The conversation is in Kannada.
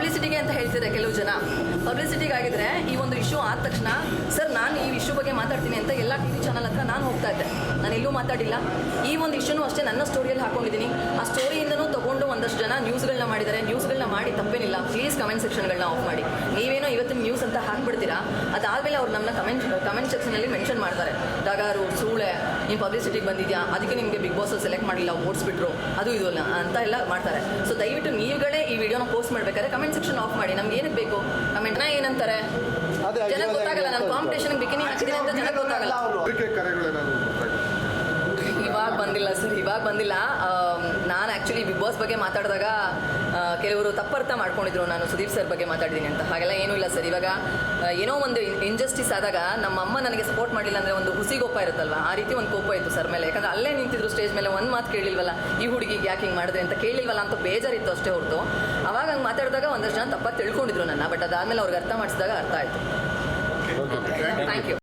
ಪಬ್ಲಿಸಿಟಿಗೆ ಅಂತ ಹೇಳ್ತಿದ್ದಾರೆ ಕೆಲವು ಜನ. ಪಬ್ಲಿಸಿಟಿಗೆ ಆಗಿದ್ರೆ ಈ ಒಂದು ಇಶ್ಯೂ ಆದ ತಕ್ಷಣ, ಸರ್, ನಾನು ಈ ಇಶ್ಯೂ ಬಗ್ಗೆ ಮಾತಾಡ್ತೀನಿ ಅಂತ ಎಲ್ಲ ಟಿ ವಿ ಚಾನಲ್ ಹತ್ರ ನಾನು ಹೋಗ್ತಾ ಇದ್ದೆ. ನಾನು ಎಲ್ಲೂ ಮಾತಾಡಿಲ್ಲ. ಈ ಒಂದು ಇಶ್ಯೂನು ಅಷ್ಟೇ ನನ್ನ ಸ್ಟೋರಿಯಲ್ಲಿ ಹಾಕೊಂಡಿದ್ದೀನಿ. ಆ ಸ್ಟೋರಿಯಿಂದನೂ ತಗೊಂಡು ಒಂದಷ್ಟು ಜನ ನ್ಯೂಸ್ಗಳನ್ನ ಮಾಡಿದ್ದಾರೆ. ನ್ಯೂಸ್ಗಳನ್ನ ಮಾಡಿ ತಪ್ಪೇನಿಲ್ಲ. ಪ್ಲೀಸ್ ಕಮೆಂಟ್ ಸೆಕ್ಷನ್ಗಳನ್ನ ಆಫ್ ಮಾಡಿ. ನೀವೇನೋ ಇವತ್ತಿನ ನ್ಯೂಸ್ ಅಂತ ಹಾಕ್ಬಿಡ್ತೀರಾ? ಅದಾದಮೇಲೆ ಅವ್ರು ನಮ್ಮನ್ನ ಕಮೆಂಟ್ ಕಮೆಂಟ್ ಸೆಕ್ಷನಲ್ಲಿ ಮೆನ್ಷನ್ ಮಾಡ್ತಾರೆ. ಡಗಾರು, ಸೂಳೆ, ನೀನು ಪಬ್ಲಿಸಿಟಿಗೆ ಬಂದಿದ್ಯಾ? ಅದಕ್ಕೆ ನಿಮಗೆ ಬಿಗ್ ಬಾಸ್ ಸೆಲೆಕ್ಟ್ ಮಾಡಿಲ್ಲ, ಓಡಿಸ್ಬಿಟ್ರು. ಅದು ಇದು ಅಲ್ಲ, ಅಂತ ಎಲ್ಲ ಮಾಡ್ತಾರೆ. ಸೊ ದಯವಿಟ್ಟು ವಿಡಿಯೋನ ಪೋಸ್ಟ್ ಮಾಡ್ಬೇಕಾದ್ರೆ ಕಮೆಂಟ್ ಸೆಕ್ಷನ್ ಆಫ್ ಮಾಡಿ. ನಮ್ಗೆ ಏನಕ್ಕೆ ಬೇಕು? ಕಮೆಂಟ್ನ ಏನಂತಾರೆ? ಅದೇ ಜನಕ್ಕೆ ಗೊತ್ತಾಗಲ್ಲ ನಾನು ಕಾಂಪಿಟೇಷನ್ ಬಿಕಿನಿ ಹಾಕಿದ್ದೀನಿ ಅಂತ ಜನ ಗೊತ್ತಾಗಲ್ಲ. ಇವಾಗ ಬಂದಿಲ್ಲ ಸರ್ ಇವಾಗ ಬಂದಿಲ್ಲ. ನಾನು ಆ್ಯಕ್ಚುಲಿ ಬಿಗ್ ಬಾಸ್ ಬಗ್ಗೆ ಮಾತಾಡಿದಾಗ ಕೆಲವರು ತಪ್ಪರ್ಥ ಮಾಡ್ಕೊಂಡಿದ್ರು. ನಾನು ಸುದೀಪ್ ಸರ್ ಬಗ್ಗೆ ಮಾತಾಡಿದ್ದೀನಿ ಅಂತ. ಹಾಗೆಲ್ಲ ಏನೂ ಇಲ್ಲ ಸರ್. ಇವಾಗ ಏನೋ ಒಂದು ಇಂಜಸ್ಟಿಸ್ ಆದಾಗ ನಮ್ಮ ಅಮ್ಮ ನನಗೆ ಸಪೋರ್ಟ್ ಮಾಡಿಲ್ಲ ಅಂದರೆ ಒಂದು ಹುಸಿ ಕೋಪ ಇರುತ್ತಲ್ವ? ಆ ರೀತಿ ಒಂದು ಕೋಪ ಇತ್ತು ಸರ್ ಮೇಲೆ. ಯಾಕಂದ್ರೆ ಅಲ್ಲೇ ನಿಂತಿದ್ರು ಸ್ಟೇಜ್ ಮೇಲೆ ಒಂದು ಮಾತು ಕೇಳಿಲ್ವಲ್ಲ ಈ ಹುಡುಗಿಗೆ ಯಾಕೆ ಹಿಂಗೆ ಮಾಡಿದ್ರೆ ಅಂತ ಕೇಳಿಲ್ವಲ್ಲ ಅಂತ ಬೇಜಾರಿತ್ತು ಅಷ್ಟೇ ಹೊರತು. ಅವಾಗ ಹಂಗೆ ಮಾತಾಡಿದಾಗ ಒಂದಷ್ಟು ಜನ ತಪ್ಪಾಗಿ ತಿಳ್ಕೊಂಡಿದ್ರು ನನ್ನ. ಬಟ್ ಅದಾದಮೇಲೆ ಅವ್ರಿಗೆ ಅರ್ಥ ಮಾಡಿಸಿದಾಗ ಅರ್ಥ ಆಯಿತು. Thank you